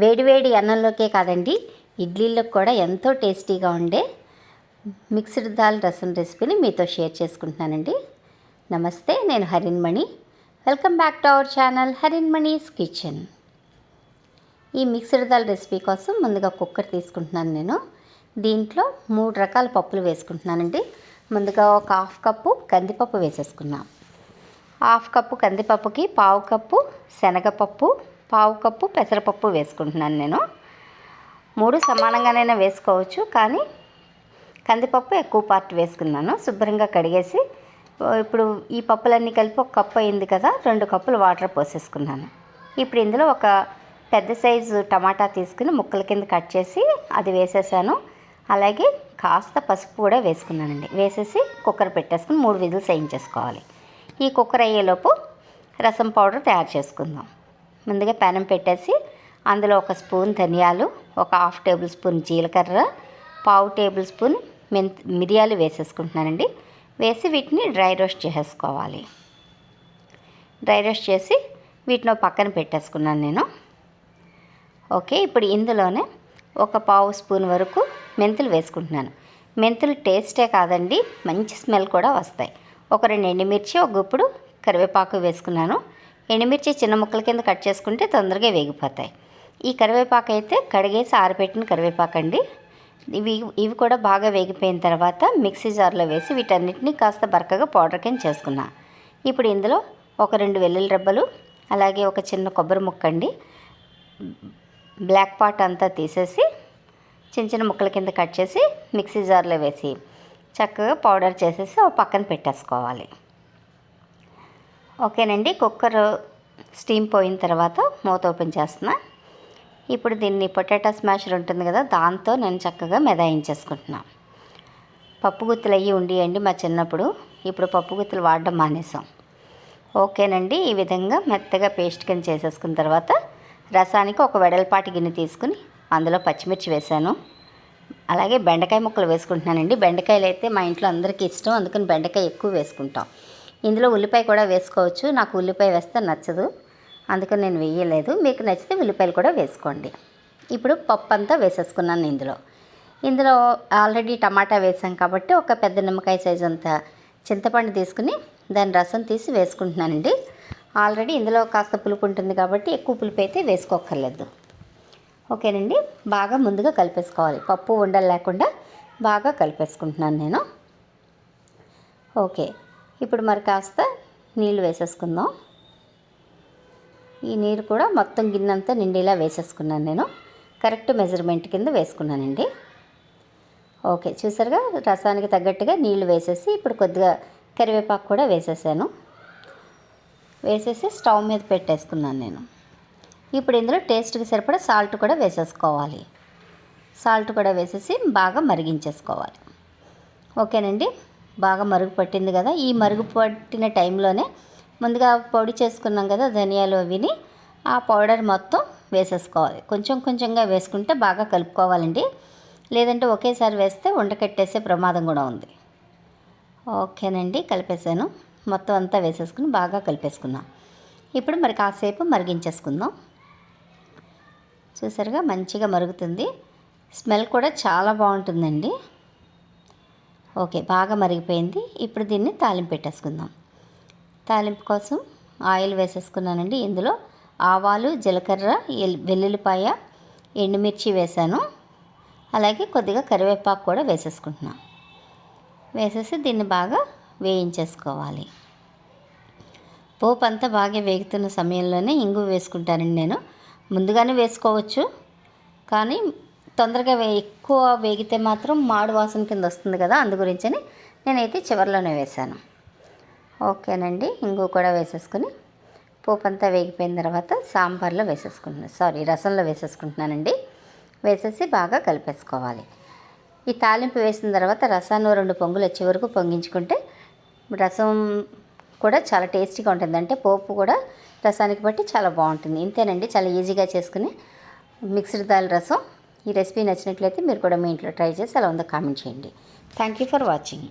వేడివేడి అన్నంలోకే కాదండి ఇడ్లీలకు కూడా ఎంతో టేస్టీగా ఉండే మిక్స్డ్ దాల్ రసం రెసిపీని మీతో షేర్ చేసుకుంటున్నానండి. నమస్తే నేను Harinmani welcome back to our channel Harinmani's kitchen. ఈ మిక్స్డ్ దాల్ రెసిపీ కోసం ముందుగా కుక్కర్ తీసుకుంటున్నాను నేను. దీంట్లో మూడు రకాల పప్పులు వేసుకుంటున్నానండి. ముందుగా ఒక హాఫ్ కప్పు కందిపప్పు వేసేసుకున్నాం హాఫ్ కప్పు కందిపప్పుకి పావు కప్పు శనగపప్పు పావు కప్పు పెసరపప్పు వేసుకుంటున్నాను నేను. మూడు సమానంగానైనా వేసుకోవచ్చు కానీ కందిపప్పు ఎక్కువ పార్ట్ వేసుకున్నాను. శుభ్రంగా కడిగేసి ఇప్పుడు ఈ పప్పులన్నీ కలిపి ఒక కప్పు అయింది కదా రెండు కప్పులు వాటర్ పోసేసుకున్నాను. ఇప్పుడు ఇందులో ఒక పెద్ద సైజు టమాటా తీసుకుని ముక్కల కింద కట్ చేసి అది వేసేసాను. అలాగే కాస్త పసుపు కూడా వేసుకున్నానండి. వేసేసి కుక్కర్ పెట్టేసుకుని మూడు విజిల్స్ వేయించేసుకోవాలి. ఈ కుక్కర్ అయ్యేలోపు రసం పౌడర్ తయారు చేసుకుందాం. ముందుగా పెనం పెట్టేసి అందులో ఒక స్పూన్ ధనియాలు ఒక హాఫ్ టేబుల్ స్పూన్ జీలకర్ర పావు టేబుల్ స్పూన్ మెంత్ మిరియాలు వేసేసుకుంటున్నానండి. వేసి వీటిని డ్రై రోస్ట్ చేసేసుకోవాలి. డ్రై రోస్ట్ చేసి వీటిని పక్కన పెట్టేసుకున్నాను నేను. ఓకే ఇప్పుడు ఇందులోనే ఒక పావు స్పూన్ వరకు మెంతులు వేసుకుంటున్నాను. మెంతులు టేస్టే కాదండి మంచి స్మెల్ కూడా వస్తాయి. ఒక రెండు ఎండుమిర్చి ఒక గుప్పుడు కరివేపాకు వేసుకున్నాను. ఎండుమిర్చి చిన్న ముక్కల కింద కట్ చేసుకుంటే తొందరగా వేగిపోతాయి. ఈ కరివేపాకు అయితే కడిగేసి ఆరబెట్టిన కరివేపాకు అండి. ఇవి ఇవి కూడా బాగా వేగిపోయిన తర్వాత మిక్సీ జార్లో వేసి వీటన్నిటిని కాస్త బరకగా పౌడర్ కింద చేసుకున్నా. ఇప్పుడు ఇందులో ఒక రెండు వెల్లుల్లి రెబ్బలు అలాగే ఒక చిన్న కొబ్బరి ముక్క అండి. బ్లాక్ పాట్ అంతా తీసేసి చిన్న చిన్న ముక్కల కింద కట్ చేసి మిక్సీ జార్లో వేసి చక్కగా పౌడర్ చేసేసి ఒక పక్కన పెట్టేసుకోవాలి. ఓకేనండి కుక్కర్ స్టీమ్ పోయిన తర్వాత మూత ఓపెన్ చేస్తున్నా. ఇప్పుడు దీన్ని పొటాటో స్మాషర్ ఉంటుంది కదా దాంతో నేను చక్కగా మెదాయించేసుకుంటున్నాను పప్పు గుత్తులు అయ్యి ఉండియండి మా చిన్నప్పుడు ఇప్పుడు పప్పు గుత్తులు వాడడం మానేసాం. ఓకేనండి ఈ విధంగా మెత్తగా పేస్ట్ కింద చేసేసుకున్న తర్వాత రసానికి ఒక వెడల్పాటి గిన్నె తీసుకుని అందులో పచ్చిమిర్చి వేసాను అలాగే బెండకాయ ముక్కలు వేసుకుంటున్నానండి. బెండకాయలు అయితే మా ఇంట్లో అందరికీ ఇష్టం అందుకని బెండకాయ ఎక్కువ వేసుకుంటాం. ఇందులో ఉల్లిపాయ కూడా వేసుకోవచ్చు. నాకు ఉల్లిపాయ వేస్తే నచ్చదు. అందుకని నేను వేయలేదు. మీకు నచ్చితే ఉల్లిపాయలు కూడా వేసుకోండి. ఇప్పుడు పప్పు అంతా వేసేసుకున్నాను ఇందులో. ఇందులో ఆల్రెడీ టమాటా వేసాం కాబట్టి ఒక పెద్ద నిమ్మకాయ సైజు అంత చింతపండు తీసుకుని దాని రసం తీసి వేసుకుంటున్నానండి. ఆల్రెడీ ఇందులో కాస్త పులుపు ఉంటుంది కాబట్టి ఎక్కువ పులుపు అయితే వేసుకోక్కర్లేదు. ఓకేనండి? బాగా ముందుగా కలిపేసుకోవాలి. పప్పు ఉండలు లేకుండా బాగా కలిపేసుకుంటున్నాను నేను. ఓకే. ఇప్పుడు మరి కాస్త నీళ్ళు వేసేసుకుందాం. ఈ నీరు కూడా మొత్తం గిన్నెంతా నిండేలా వేసేసుకున్నాను నేను. కరెక్ట్ మెజర్మెంట్ కింద వేసుకున్నానండి. ఓకే చూసారుగా? రసానికి తగ్గట్టుగా నీళ్ళు వేసేసి ఇప్పుడు కొద్దిగా కరివేపాకు కూడా వేసేసాను. వేసేసి స్టవ్ మీద పెట్టేసుకున్నాను నేను. ఇప్పుడు ఇందులో టేస్ట్కి సరిపడా సాల్ట్ కూడా వేసేసుకోవాలి. సాల్ట్ కూడా వేసేసి బాగా మరిగించేసుకోవాలి. ఓకేనండి? బాగా మరుగు పట్టింది కదా. ఈ మరుగు పట్టిన టైంలోనే ముందుగా పొడి చేసుకున్నాం కదా ధనియాలు అవిని. ఆ పౌడర్ మొత్తం వేసేసుకోవాలి. కొంచెం కొంచెంగా వేసుకుంటే బాగా కలుపుకోవాలండి. లేదంటే ఒకేసారి వేస్తే ఉండకట్టేసే ప్రమాదం కూడా ఉంది. ఓకేనండి కలిపేసాను మొత్తం అంతా వేసేసుకుని బాగా కలిపేసుకున్నాం ఇప్పుడు మరి కాసేపు మరిగించేసుకుందాం. చూసారుగా మంచిగా మరుగుతుంది. స్మెల్ కూడా చాలా బాగుంటుందండి. ఓకే బాగా మరిగిపోయింది. ఇప్పుడు దీన్ని తాలింపు పెట్టేసుకుందాం. తాలింపు కోసం ఆయిల్ వేసేసుకున్నానండి. ఇందులో ఆవాలు జీలకర్ర వెల్లుల్లిపాయ ఎండుమిర్చి వేసాను. అలాగే కొద్దిగా కరివేపాకు కూడా వేసేసుకుంటున్నాను వేసేసి దీన్ని బాగా వేయించేసుకోవాలి. పోపు అంతా బాగా వేగుతున్న సమయంలోనే ఇంగు వేసుకుంటానండి నేను. ముందుగానే వేసుకోవచ్చు. కానీ తొందరగా వే ఎక్కువ వేగితే మాత్రం మాడు వాసన కింద వస్తుంది కదా అందు గురించని నేనైతే చివరిలోనే వేశాను. ఓకేనండి ఇంగు కూడా వేసేసుకుని పోపు అంతా వేగిపోయిన తర్వాత సాంబార్లో వేసేసుకుంటున్నాను సారీ రసంలో వేసేసుకుంటున్నానండి. వేసేసి బాగా కలిపేసుకోవాలి. ఈ తాలింపు వేసిన తర్వాత రసాన్ని రెండు పొంగులు వచ్చే వరకు పొంగించుకుంటే రసం కూడా చాలా టేస్టీగా ఉంటుంది. అంటే పోపు కూడా రసానికి బట్టి చాలా బాగుంటుంది. ఇంతేనండి చాలా ఈజీగా చేసుకుని మిక్స్డ్ దాల్ రసం ఈ రెసిపీ నచ్చినట్లయితే మీరు కూడా మీ ఇంట్లో ట్రై చేసి అలా ఉందో కామెంట్ చేయండి. Thank you for watching